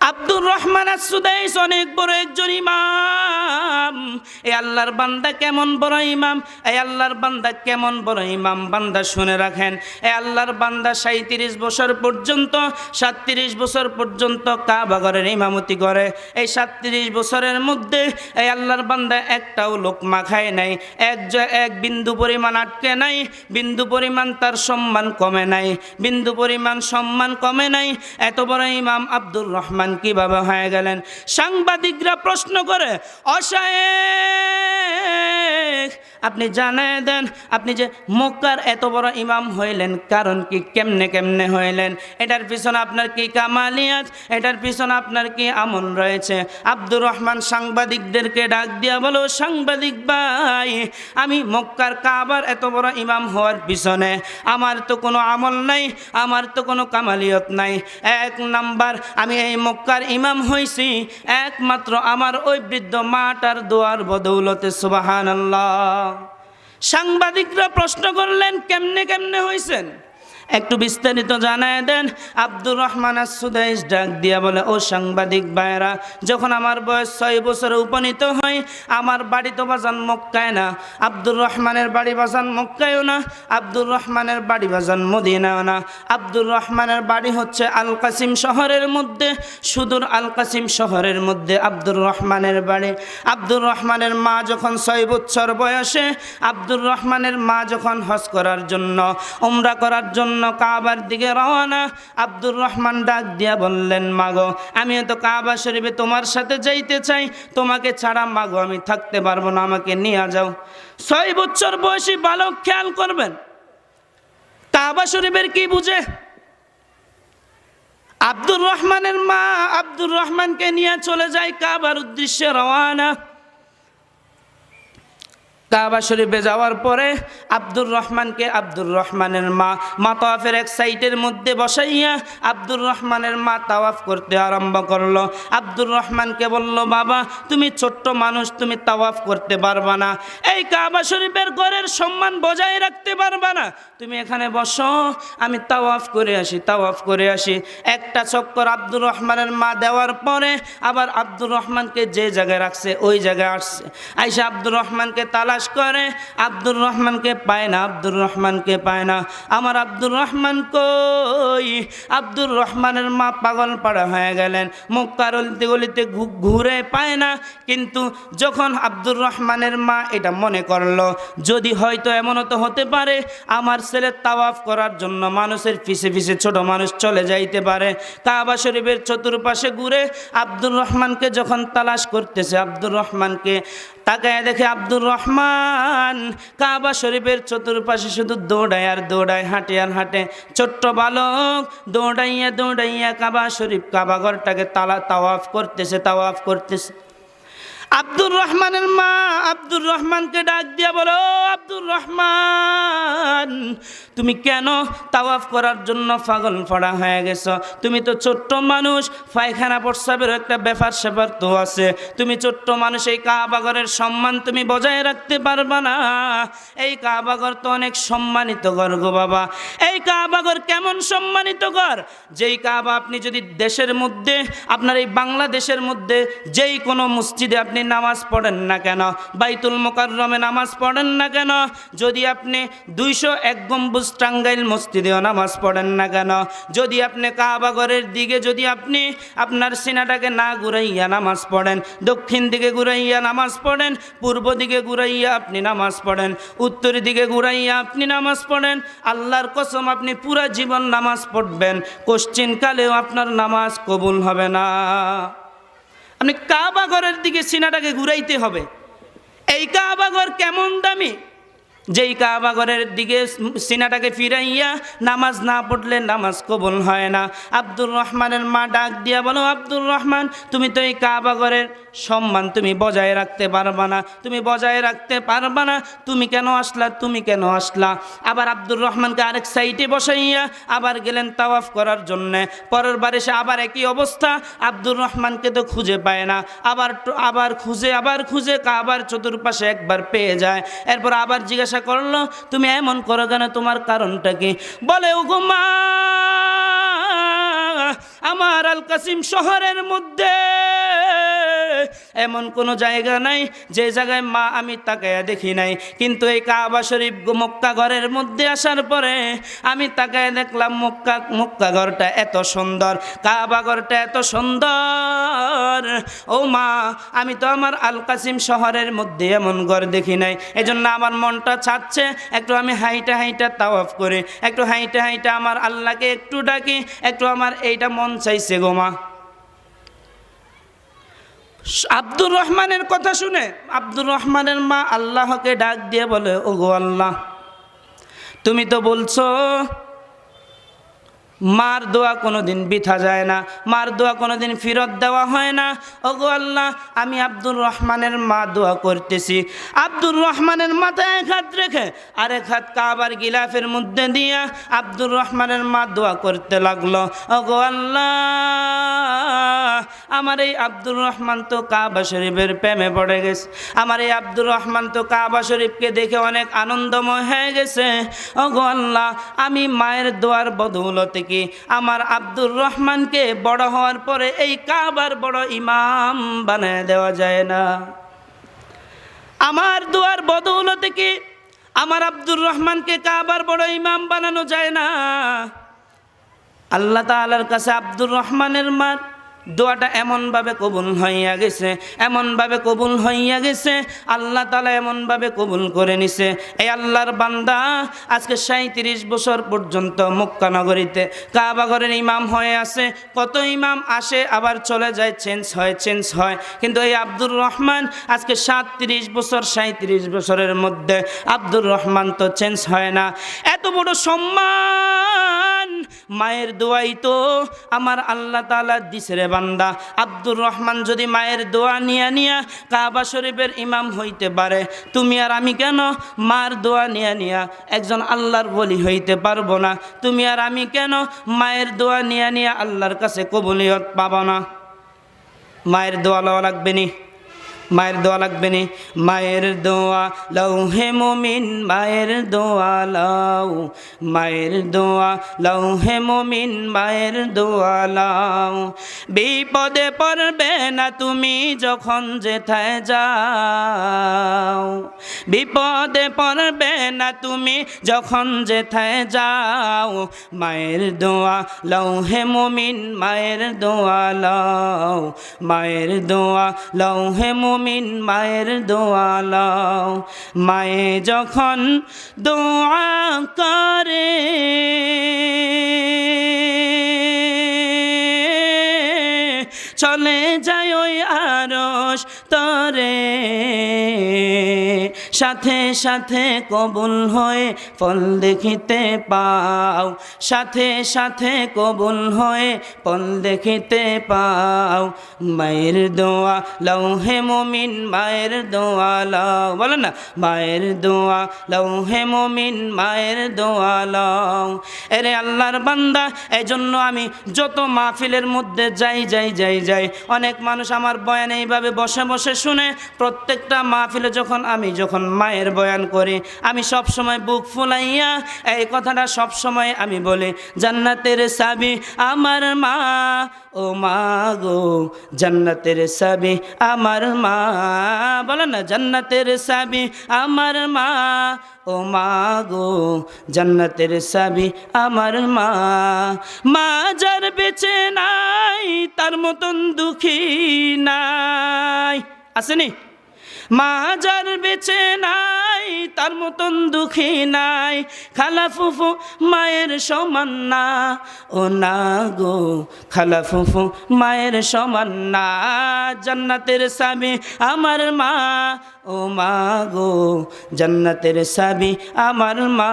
আব্দুর রহমান আসুদাইস অনেক বড় একজন ইমাম। এ আল্লাহর বান্দা কেমন বড় ইমাম? এ আল্লাহর বান্দা কেমন বড় ইমাম? বান্দা শুনে রাখেন। এ আল্লাহর বান্দা সাঁত্রিশ বছর পর্যন্ত সাতত্রিশ বছর পর্যন্ত কাবাগরের ইমামতি করে। এই সাতত্রিশ বছরের মধ্যে এই আল্লাহর বান্দা একটাও লোকমা খায় নাই। এক এক বিন্দু পরিমাণ আটকে নাই। বিন্দু পরিমাণ তার সম্মান কমে নাই। বিন্দু পরিমাণ সম্মান কমে নাই। এত বড় ইমাম আব্দুর রহমান কীভাবে হয়ে গেলেন? সাংবাদিকরা প্রশ্ন করে অসায়েক আপনি জানায় দেন, আপনি যে মক্কার এত বড় ইমাম হইলেন, কারণ কি কেমনে কেমনে হইলেন? এটার পিছনে আপনার কি কামালিয়াত? এটার পিছনে আপনার কি আমল রয়েছে? আব্দুর রহমান সাংবাদিকদেরকে ডাক দিয়া বলো, সাংবাদিক ভাই, আমি মক্কার কাবার এত বড় ইমাম হওয়ার পিছনে আমার তো কোনো আমল নাই, আমার তো কোনো কামালিয়ত নাই। এক নাম্বার, আমি এই মক্কার ইমাম হইছি, একমাত্র আমার ওই বৃদ্ধ মাটার দোয়ার বদৌলতে সুবাহান সাংবাদিকরা প্রশ্ন করলেন কেমনে কেমনে হয়েছেন একটু বিস্তারিত জানায় দেন। আব্দুর রহমান সুদাইস ডাক দিয়া বলে, ও সাংবাদিক ভাইরা যখন আমার বয়স ছয় বছরে উপনীত হয় আমার বাড়ি তো বাজান মক্কায় না। আব্দুর রহমানের বাড়ি বাজান মক্কায়ও না, আব্দুর রহমানের বাড়ি বাজান মদিনাও না। আব্দুর রহমানের বাড়ি হচ্ছে আল কাসিম শহরের মধ্যে, সুদূর আল কাসিম শহরের মধ্যে আব্দুর রহমানের বাড়ি। আব্দুর রহমানের মা যখন ছয় বছর বয়সে, আব্দুর রহমানের মা যখন হজ করার জন্য, উমরা করার জন্য কাবার দিকে রওনা। আব্দুর রহমান ডাক দিয়া বললেন, মাগো, আমিও তো কাবা শরীফে তোমার সাথে যাইতে চাই। তোমাকে ছাড়া, মাগো, আমি থাকতে পারব না, আমাকে নিয়ে যাও। ছয় বছর বয়সী বালক খেয়াল করবেন। কাবা শরীফের কি বুঝে? আব্দুর রহমানের মা আব্দুর রহমানকে নিয়ে চলে যায় কাবার উদ্দেশ্যে রওয়ানা। কাবা শরীফে যাওয়ার পরে আব্দুর রহমানকে আব্দুর রহমানের মা মাতাওয়াফের এক সাইটের মধ্যে বসাইয়া আব্দুর রহমানের মা তাওয়াফ করতে আরম্ভ করল। আব্দুর রহমানকে বলল, বাবা, তুমি ছোট্ট মানুষ, তুমি তাওয়াফ করতে পারবা না। এই কাবা শরীফের ঘরের সম্মান বজায় রাখতে পারবা না। তুমি এখানে বসো, আমি তাওয়াফ করে আসি, তাওয়াফ করে আসি। একটা চক্কর আব্দুর রহমানের মা দেওয়ার পরে আবার আব্দুর রহমানকে যে জায়গায় রাখছে, ওই জায়গায় আসছে। আইসা আব্দুর রহমানকে তালাশ করে, আব্দুর রহমানকে পায় না, আব্দুর রহমানকে পায় না। আমার আব্দুর রহমান কই? আব্দুর রহমানের মা পাগল পাড়া হয়ে গেলেন। মক্কার অলিতে গলিতে ঘুরে পায় না। কিন্তু যখন আব্দুর রহমানের মা এটা মনে করল, যদি হয়তো এমনও তো হতে পারে, আমার ছেলে তাওয়াফ করার জন্য মানুষের পিছে পিছে ছোট মানুষ চলে যাইতে পারে। কাবা শরীফের চতুর্পাশে ঘুরে আব্দুর রহমানকে যখন তালাশ করতেছে, আব্দুর রহমানকে তাকায় দেখে আব্দুর রহমান কাবা শরীফের চতুর্পাশে শুধু দৌড়ায় আর দৌড়ায়, হাঁটে আর হাঁটে। ছোট্ট বালক দৌড়াইয়া দৌড়াইয়া কাবা শরীফ, কাবা ঘরটাকে তালা, তাওয়াফ করতেছে তাওয়াফ করতেছে। আব্দুর রহমানের মা আব্দুর রহমানকে ডাক দিয়া বলো আব্দুর রহমান, তুমি কেন তাওয়াফ করার জন্য পাগল পড়া হয়ে গেছো? তুমি তো ছোট্ট মানুষ, পায়খানা প্রস্রাবের একটা ব্যাপার স্যাপার তো আছে। তুমি ছোট্ট মানুষ, এই কাবাগরের সম্মান তুমি বজায় রাখতে পারবা না। এই কাবাগর তো অনেক সম্মানিত ঘর গো বাবা। এই কাবাগর কেমন সম্মানিত ঘর? যেই কাবা আপনি যদি দেশের মধ্যে, আপনার এই বাংলাদেশের মধ্যে যেই কোনো মসজিদে আপনি নামাজ পড়েন না কেন? বাইতুল মোকাররমে নামাজ পড়েন না কেন? যদি আপনি দুইশো এক গম্বুজ টাঙ্গাইল মসজিদেও নামাজ পড়েন না কেন? যদি আপনি কাবাগরের দিকে যদি আপনি আপনার সিনাটাকে না ঘুরাইয়া নামাজ পড়েন, দক্ষিণ দিকে ঘুরাইয়া নামাজ পড়েন, পূর্ব দিকে ঘুরাইয়া আপনি নামাজ পড়েন, উত্তর দিকে ঘুরাইয়া আপনি নামাজ পড়েন, আল্লাহর কসম আপনি পুরা জীবন নামাজ পড়বেন কোশ্চিন কালেও আপনার নামাজ কবুল হবে না। আপনি কাবা ঘরের দিকে সিনাটাকে ঘুরাইতে হবে। এই কাবা ঘর কেমন দামি? যেই কাবাগরের দিকে সিনাটাকে ফিরাইয়া নামাজ না পড়লে নামাজ কবুল হয় না। আব্দুর রহমানের মা ডাক দিয়া বলো, আব্দুর রহমান, তুমি তো এই কাবাগরের সম্মান তুমি বজায় রাখতে পারবা না। তুমি বজায় রাখতে পারবা না। তুমি কেন আসলা? তুমি কেন আসলা? আবার আব্দুর রহমানকে আরেক সাইডে বসাইয়া আবার গেলেন তাওয়াফ করার জন্যে। পরের বার এসে আবার একই অবস্থা, আব্দুর রহমানকে তো খুঁজে পায় না। আবার আবার খুঁজে আবার খুঁজে আবার চতুর্পাশে একবার পেয়ে যায়। এরপর আবার জিজ্ঞাসা করল তুমি এমন করো কেন তোমার কারণটা কি? বলে ও মা, আমার আল কাসিম শহরের মধ্যে এমন কোনো জায়গা নাই যে জায়গায় মা আমি তাকায়া দেখি নাই। কিন্তু এই কাবা শরীফ মক্কা ঘরের মধ্যে আসার পরে আমি তাকায় দেখলাম মক্কা মক্কা ঘরটা এত সুন্দর, কাবা ঘরটা এত সুন্দর। ও মা, আমি তো আমার আল কাসিম শহরের মধ্যে এমন ঘর দেখি নাই। এজন্য আমার মনটা চাচ্ছে একটু আমি হাইটা হাইটা তাওয়াফ করি, একটু হাইটা হাইটা আমার আল্লাহকে একটু ডাকি, একটু আমার এইটা মন চাইছে গো মা। আব্দুর রহমানের কথা শুনে, আব্দুর রহমানের মা আল্লাহকে ডাক দিয়ে বলে, ওগো আল্লাহ, তুমি তো বলছো মার দোয়া কোনো দিন বিথা যায় না, মার দোয়া কোনোদিন ফিরত দেওয়া হয় না। ওগো আল্লাহ, আমি আব্দুর রহমানের মা দোয়া করতেছি। আব্দুর রহমানের মাথায় এক হাত রেখে আর এক হাত কাবার গিলাফের মধ্যে দিয়া আব্দুর রহমানের মা দোয়া করতে লাগল। ওগো আল্লাহ, আমার এই আব্দুর রহমান তো কাবা শরীফের প্রেমে পড়ে গেছে। আমার এই আব্দুর রহমান তো কাবা শরীফকে দেখে অনেক আনন্দময় হয়ে গেছে। ওগো আল্লাহ, আমি মায়ের দোয়ার বদৌলতে কি? আমার আব্দুর রহমানকে বড় হওয়ার পরে এই কাবার বড় ইমাম বানায় দেওয়া যায় না। আমার দুয়ার বদৌলতে কি আমার আব্দুর রহমানকে কাবার বড় ইমাম বানানো যায় না? আল্লাহ তালার কাছে আব্দুর রহমানের মার দোয়াটা এমনভাবে কবুল হইয়া গেছে, এমনভাবে কবুল হইয়া গেছে, আল্লাহ তালা এমনভাবে কবুল করে নিছে। এই আল্লাহর বান্দা আজকে সাঁত্রিশ বছর পর্যন্ত মক্কা নগরীতে কাবাগরের ইমাম হয়ে আছে। কত ইমাম আসে, আবার চলে যায়, চেঞ্জ হয় চেঞ্জ হয়। কিন্তু এই আব্দুর রহমান আজকে সাতত্রিশ বছর সাঁত্রিশ বছরের মধ্যে আব্দুর রহমান তো চেঞ্জ হয় না। এত বড় সম্মান মায়ের দোয়াই তো আমার আল্লাহ তালা দিছে বান্দা। আব্দুর রহমান যদি মায়ের দোয়া নিয়া নিয়া কাবা শরীফের ইমাম হইতে পারে, তুমি আর আমি কেন মার দোয়া নিয়া নিয়া একজন আল্লাহর বলি হইতে পারব না? তুমি আর আমি কেন মায়ের দোয়া নিয়া নিয়া আল্লাহর কাছে কবুলিয়ত পাবো না? মায়ের দোয়া লওয়া লাগবে নি? মায়ের দোয়া লাগবে নি। মায়ের দোয়া লও হে মমিন, মায়ের দোয়া লাও। মায়ের দোয়া লও হে মমিন, মায়ের দোয়া লাও। বিপদে পড়বে না তুমি যখন যেথায় যাও। বিপদে পড়বে না তুমি যখন যেথায় যাও। মায়ের দোয়া লও হে মমিন, মায়ের দোয়া লাও। মায়ের দোয়া লও হে মমিন মায়ের দোয়া লাও। মায়ে যখন দোয়া করে চলে যায় ওই আরস তরে। সাথে সাথে কবুল হয়ে ফল দেখিতে পাও। সাথে সাথে কবুল হয়ে ফল দেখিতে পাও। মায়ের দোয়া লও হে মমিন, মায়ের দোয়া লাও। বলো না, মায়ের দোয়া লও হে মমিন, মায়ের দোয়া লাও। এরে আল্লাহর বান্দা এই জন্য আমি যত মাহফিলের মধ্যে যাই যাই যাই যাই, অনেক মানুষ আমার বয়ান এইভাবে বসে বসে শুনে, প্রত্যেকটা মাহফিলে যখন আমি, যখন মায়ের বয়ান করে। আমি সব সময় বুক ফুলাইয়া এই কথাটা সব সময় আমি বলি, জান্নাতের সাবি আমার মা, ও মা গো, জান্নাতের সাবি আমার মা। বলো না, জান্নাতের সাবি আমার মা, ও মা গো, জান্নাতের সাবি আমার মা। মা যার বেঁচে নাই, তার মতন দুঃখী নাই। আসেনি? মা যার নাই, তার মতন দুঃখী নাই। খালা ফুফু মায়ের সমান না। ও না গো, খালা ফুফু মায়ের সমান না। জান্নাতের স্বামী আমার মা। ও মা গো, জান্নাতের স্বামী আমার মা।